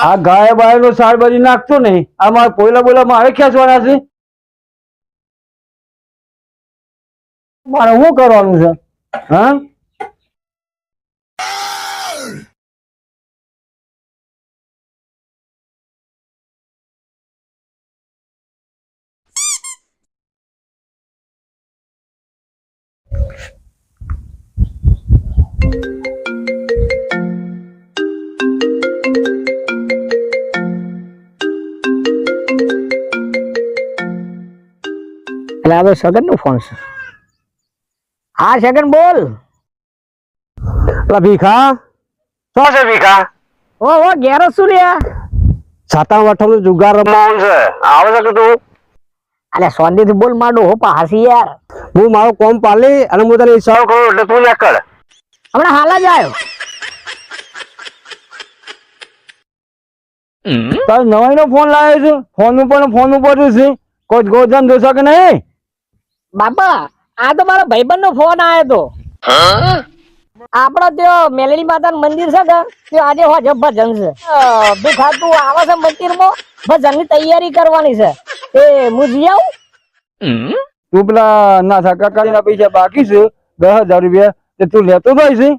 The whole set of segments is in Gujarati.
આ ગાય બાય નો સાર બધી નાખતો નહીં આ મારા પોયલા બોલા મારે ખેંચવાના છે મારે શું કરવાનું છે હા એટલે આ તો સગન નો ફોન છે. હા સગન બોલ. ભીખા? શું છે ભીખા? ઓ ઓ ઘેર શું લ્યા સાતા આઠમ નો જુગાર રમવાનું છે. આવે છે કે તું? અલે સોંદીથી બોલ માંડો હો પાસી યાર. હું મારો કોમ પાલી અને હું તને ઈશારો કરું એટલે તું ના કર હમણાં હાલ જ આવ્યો તારે નવાઈ નો ફોન લાવ્યો છે. ફોન ઉપર ફોન ઉપર છે. કોઈ ગોધન જોશો કે નહીં? બાપા આ તો મારા ભાઈબંધ નો ફોન આવ્યો તો. આપડે ત્યાં મેલડી માતા નું મંદિર છે ને આજે હોજે ભજન છે. અ, ભીખા તું આવે છે મંદિરમાં ભજનની તૈયારી કરવાની છે. એ હું જઈ આવું? તું પેલા ના કાકા ના પૈસા બાકી છે દસ હજાર રૂપિયા તે તું લેતો જાય છે?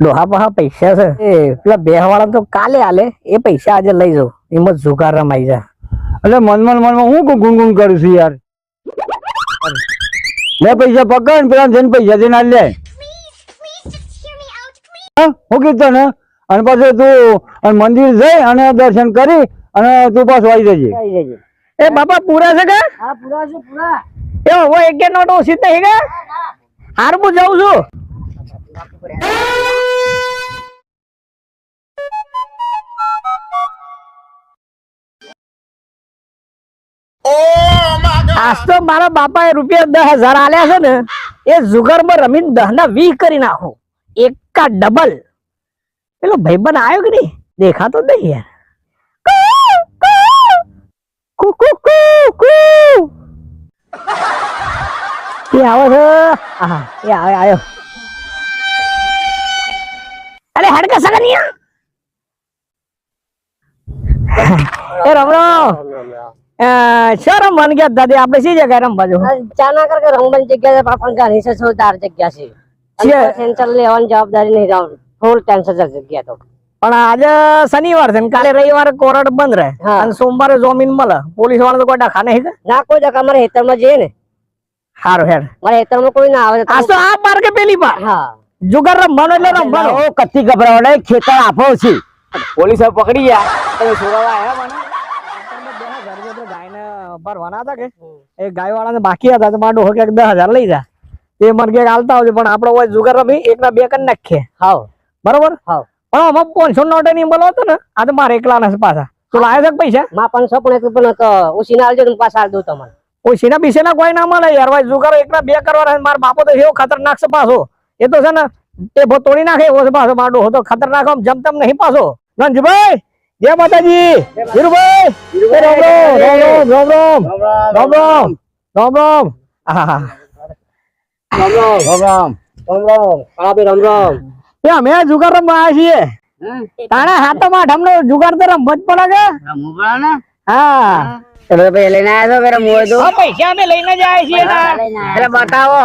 ડોહા પહા પૈસા છે. એ પેલા બે વાળા તો કાલે આલે એ પૈસા આજે લઈ જાઉં. એમાં જુગાર રમાઈ જા. એટલે મનમાં ને મનમાં હું ગુણગુણ કરું છું યાર? લે પૈસા પકડ ને પેલા જઈને પૈસા જઈને લે. હા? હું કીધું ને અને પાછું તું મંદિર જઈ અને દર્શન કરી અને તું પાછું આવી જજે. એ બાપા પૂરા છે કે? હા પૂરા છે પૂરા. એ હવે એક નોટ ઓછી થઈ કે? હારું હું જાઉં છું. આજ તો મારા બાપાએ રૂપિયા દસ હજાર આલ્યા છે ને, એ જુગારમાં રમીને દહ ના વીસ કરી નાખું. એકા ડબલ. પેલો ભાઈબંધ આવ્યો કે નહીં? દેખાતો નહીં યાર. એ આવો છે? હા એ આવે આવ્યો અરે, હડકા સગનિયા એ રમ રમ શું ગયા દાદી? આપણે શી જગ્યાએ રમવા જવું? ચાના કર કે રંગબન જગ્યા છે પણ ઘણી છે સોદાર જગ્યા છે. છે. લેવાની જવાબદારી નહીં રહું ફૂલ ટેન્શન જગ્યા તો. પણ આજે શનિવાર છે કાલે રવિવારે કોર્ટ બંધ રહે. અને સોમવારે જોમીન મળે. પોલીસવાળા તો કોઈ ડખા નહીં ના કોઈ ડખા. મારે હેતરમાં જઈએ ને. સારું હેડ. મારે હેતરમાં કોઈ ના આવે તો આ તો આ પાર કે પેલી પાર હા. જુગાર રમવાનો એટલે રમવાનો. ઓ કત્તી ગભરાવડે ખેતર આપો છે. પોલીસ પકડી ગયા. છોડવા આવ્યા મને? ભરવાના હતા કે? એ ગાય વાળાને બાકી હતા તો મારો કે દસ હજાર લઈ જા. એ મને કે હાલતા આવજો પણ આપણે હોય જુગાર રમી એક બે કરી નાખીએ હાવ. બરોબર? હાવ. પણ આમાં પાંચસો નોટે ની બોલો હતો ને આ તો મારે એકલા ના પાછા. તું લાવે છે પૈસા? માં પાંચસો પણ પણ ઓછી ના આવજો ને પાછા આલ દઉં તમને. બીસે ના કોઈ ના મળે યાર ભાઈ જુગાર એકના બે કરવાના. મારો બાપો તો એવો ખતરનાક છે પાછો. એ તો છે ને તે ભો તોડી નાખે એવો છે પાછો. મારો ડોહો તો ખતરનાક આમ જમતમ નહીં પાછો. નંજભાઈ! જય માતાજી. ધીરુભાઈ. રામ રામ રામ રામ રામ રામ. રામ રામ. રામ. રામ. રામ રામ. અમે જુગાર રમવા આવ્યા છીએ. તાણે હાથો માં ઢમનો જુગાર તો રમવો જ પડે કે? હા. એટલે ભાઈ લઈને આવ્યા છો કે રમવો તો પૈસા અમે લઈને જ આવ્યા છીએ એટલે બતાવો.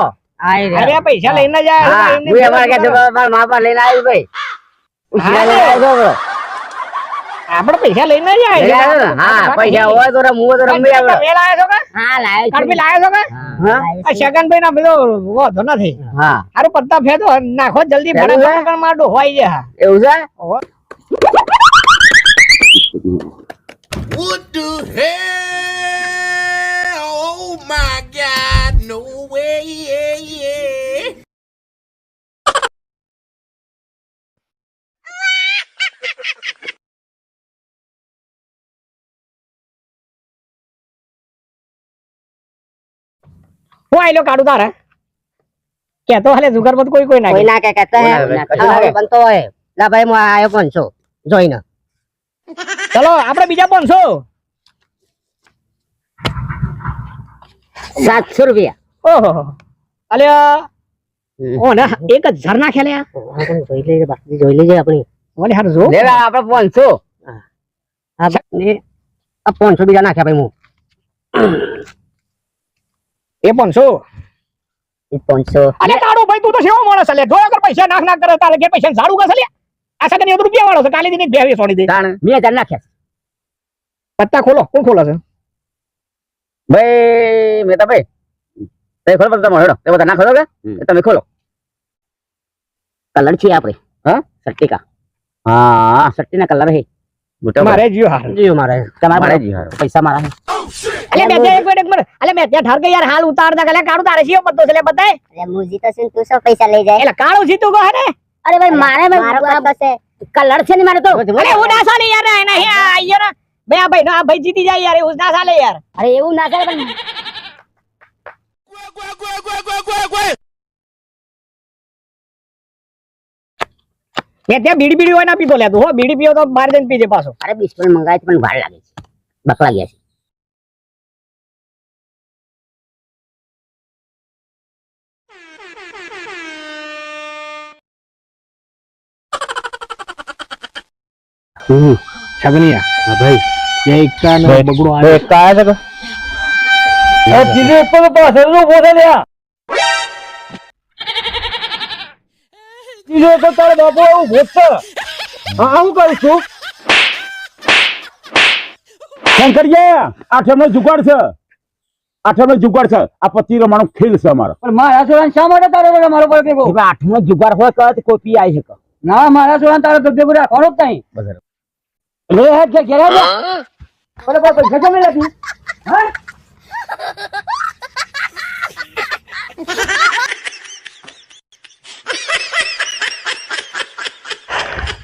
અરે પૈસા લઈને જ આવ્યા હું અમારે કે મારા મા બાપ લઈને આવ્યું ભાઈ ઉછીના લઈને આવ્યો છો આપણે પૈસા લઈને જ આવ્યા લઈને છીએ. આવ્યો ને? હા પૈસા હોય તો રમવું તો રમી આવે. તમે લાયા છો કે? હા લાવ્યો કડબી લાયા છો કે? હા શગનભાઈ ના પેલો વાંધો નથી. હા. હારું પત્તા ફેંદો. નાખો જલ્દી ફટાફટ છે? પણ મારો ડોહો એવું છે? What the hell? Oh my God, હું આયલો કાઢું તારે? કેતો હાલે જુગાર મત કોઈ કોઈ કોઈ નાખે ના કે કહેતા હે. કોઈ ના કે. કશું બનતો હે લા ભાઈ હું આયો પણ છું? જોઈને. ચલો આપણે બીજા પાંચસો સાતસો રૂપિયા. ઓહો અલે. ઓ ના એક હજાર ના ખેલે હા, જોઈ લેજે બાકી જોઈ લેજે આપણી. વળી હાર જો. લે આપણે પાંચસો હા, ને આ પાંચસો બીજા નાખ્યા ભાઈ હું. એ પણ શું? એ પણ શું? અરે તારો ભાઈ તું તો સેવો માણસ છે લે. જોયા કર પૈસા નાખ નાખ કરે તારે કે પૈસા ઝાડુ કસ લે. આ સગન એક રૂપિયા વાળો છે કાલે દિને બે વીસ સોડી દે. તાણ બે હજાર નાખ્યા પત્તા ખોલો કોણ ખોલે છે? ભાઈ મેતા ભાઈ તમે ખોલો બધા તમારો હેડો. તે બધા ના ખોલો કે તમે ખોલો. કલર છે આપણે હા? સટ્ટી કા હા સટ્ટી ના કલર હે મારે જીઓ હાર. જીઓ મારે. તમારે જીઓ પૈસા મારા અલે બે એક મિનિટ એક મિનિટ અલે મેં ત્યાં ઠર કે યાર હાલ ઉતાર દે એટલે કાળું તારે સીઓ બધો છે લે બતાય અરે મુજી જીતો છું તું સો પૈસા લઈ જાય? એટલે કાળું જીતું ગો હે અરે ભાઈ મારે મારો છે. કલર છે ને મારે તો. અરે ઉડાસા ના યાર આ હે આ યાર બે આ ભાઈ નો આ ભાઈ જીતી જાય યાર એવું ના યાર. અરે એવું ના કરે પણ. મેં ત્યાં બીડી બીડી હોય ના પીતો લે તું હો બીડી પીવો તો બહાર જઈને પીજે પાછો. અરે બિસ્કુટ મંગાય છે પણ ભાર લાગે છે. બકલા ગયા છે. છગનિયા. ભાઈ. જે એકતા નો બગડો એ કાયા છે કે? એ તીજે ઉપર પાછળ નો ઊભો લ્યા. તીજો તો તારે બાપુ એવું ભોગશે હા આવું શંકરિયા આઠમનો જુગાડ છે. આઠમનો જુગાડ છે. આ પતિ રમાણો ખેલ છે અમારો. પણ મારા છોરાને શા માટે તારો મારો પર ભેગો? આઠમો જુગાડ હોય તો કોઈ પી આવી શકે. ના મારા છોરાને તારો ભેગો રાખવાનો જ નહીં. લે હેડ કે ઘેરા જા બોલે બોલે પૈસા કેમ લાગી હા?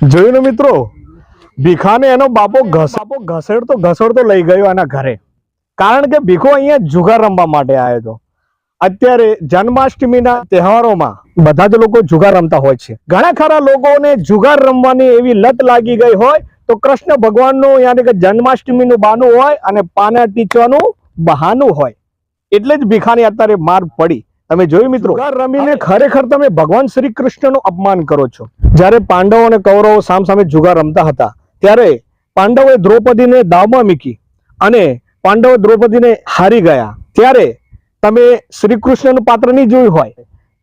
જોયું ને મિત્રો? ભીખાને એનો બાપો ઘસાપો ઘસેડતો ઘસેડતો લઈ ગયો એના ઘરે. કારણ કે ભીખો અહીંયા જુગાર રમવા માટે આવ્યો હતો. અત્યારે જન્માષ્ટમીના તહેવારોમાં બધા જ લોકો જુગાર રમતા હોય છે. ઘણા ખરા લોકોને જુગાર રમવાની એવી લત લાગી ગઈ હોય તો કૃષ્ણ ભગવાનનું યાની કે જન્માષ્ટમીનું બાનું હોય અને પાના ટીચવાનું બહાનું હોય. એટલે જ ભીખાની અત્યારે માર પડી. તમે જોયું મિત્રો? રમીને ખરેખર તમે ભગવાન શ્રી કૃષ્ણનું અપમાન કરો છો. જ્યારે પાંડવો અને કૌરવો સામ સામે જુગાર રમતા હતા ત્યારે પાંડવોએ દ્રૌપદીને દાવમાં મૂકી અને પાંડવો દ્રૌપદીને હારી ગયા. ત્યારે તમે શ્રી કૃષ્ણનું પાત્ર નહીં જોયું હોય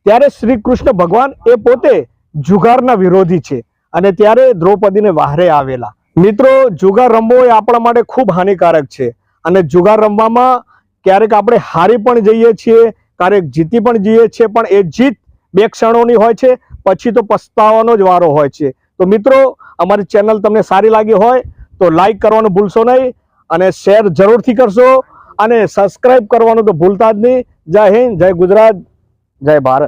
ત્યારે શ્રી કૃષ્ણ ભગવાન એ પોતે જુગારના વિરોધી છે. અને ત્યારે દ્રૌપદીને વાહરે આવેલા. મિત્રો, જુગાર રમવો એ આપણા માટે ખૂબ હાનિકારક છે. અને જુગાર રમવામાં ક્યારેક આપણે હારી પણ જઈએ છીએ, ક્યારેક જીતી પણ જઈએ છીએ, પણ એ જીત બે ક્ષણોની હોય છે, પછી તો પસ્તાવાનો જ વારો હોય છે. તો મિત્રો, અમારી ચેનલ તમને સારી લાગી હોય તો લાઈક કરવાનું ભૂલશો નહીં અને શેર જરૂરથી કરશો અને સબસ્ક્રાઈબ કરવાનું તો ભૂલતા જ નહીં. જય હિન્દ, જય ગુજરાત, જય ભારત.